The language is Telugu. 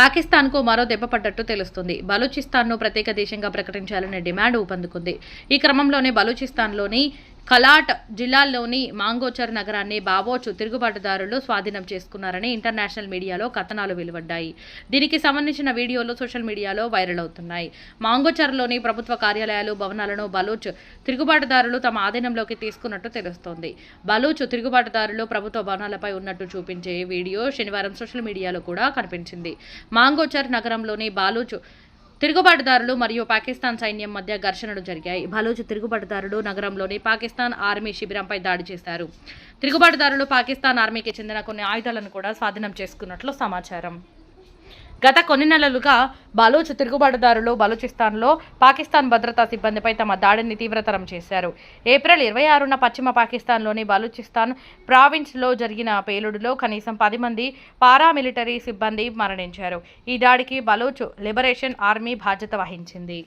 పాకిస్తాన్కు మరో దెబ్బపడ్డట్టు తెలుస్తుంది. బలూచిస్తాన్ను ప్రత్యేక దేశంగా ప్రకటించాలనే డిమాండ్ ఊపందుకుంది. ఈ క్రమంలోనే బలూచిస్తాన్లోని కలాట్ జిల్లాల్లోని మాంగోచర్ నగరాన్ని బావోచు తిరుగుబాటుదారులు స్వాధీనం చేసుకున్నారని ఇంటర్నేషనల్ మీడియాలో కథనాలు వెలువడ్డాయి. దీనికి సంబంధించిన వీడియోలు సోషల్ మీడియాలో వైరల్ అవుతున్నాయి. మాంగోచర్లోని ప్రభుత్వ కార్యాలయాలు భవనాలను బలూచ్ తిరుగుబాటుదారులు తమ ఆధీనంలోకి తీసుకున్నట్టు తెలుస్తోంది. బలూచ్ తిరుగుబాటుదారులు ప్రభుత్వ భవనాలపై ఉన్నట్టు చూపించే వీడియో శనివారం సోషల్ మీడియాలో కూడా కనిపించింది. మాంగోచర్ నగరంలోని బాలూచ్ తిరుగుబాటుదారులు మరియు పాకిస్తాన్ సైన్యం మధ్య ఘర్షణలు జరిగాయి. బలూచ్ తిరుగుబాటుదారులు నగరంలోని పాకిస్తాన్ ఆర్మీ శిబిరంపై దాడి చేశారు. తిరుగుబాటుదారులు పాకిస్తాన్ ఆర్మీకి చెందిన కొన్ని ఆయుధాలను కూడా స్వాధీనం చేసుకున్నట్లు సమాచారం. గత కొన్ని నెలలుగా బలోచ్ తిరుగుబాటుదారులు బలూచిస్తాన్లో పాకిస్తాన్ భద్రతా సిబ్బందిపై తమ దాడిని తీవ్రతరం చేశారు. ఏప్రిల్ ఇరవై ఆరున పశ్చిమ పాకిస్తాన్లోని బలూచిస్తాన్ ప్రావిన్స్లో జరిగిన పేలుడులో కనీసం పది మంది పారామిలిటరీ సిబ్బంది మరణించారు. ఈ దాడికి బలూచ్ లిబరేషన్ ఆర్మీ బాధ్యత వహించింది.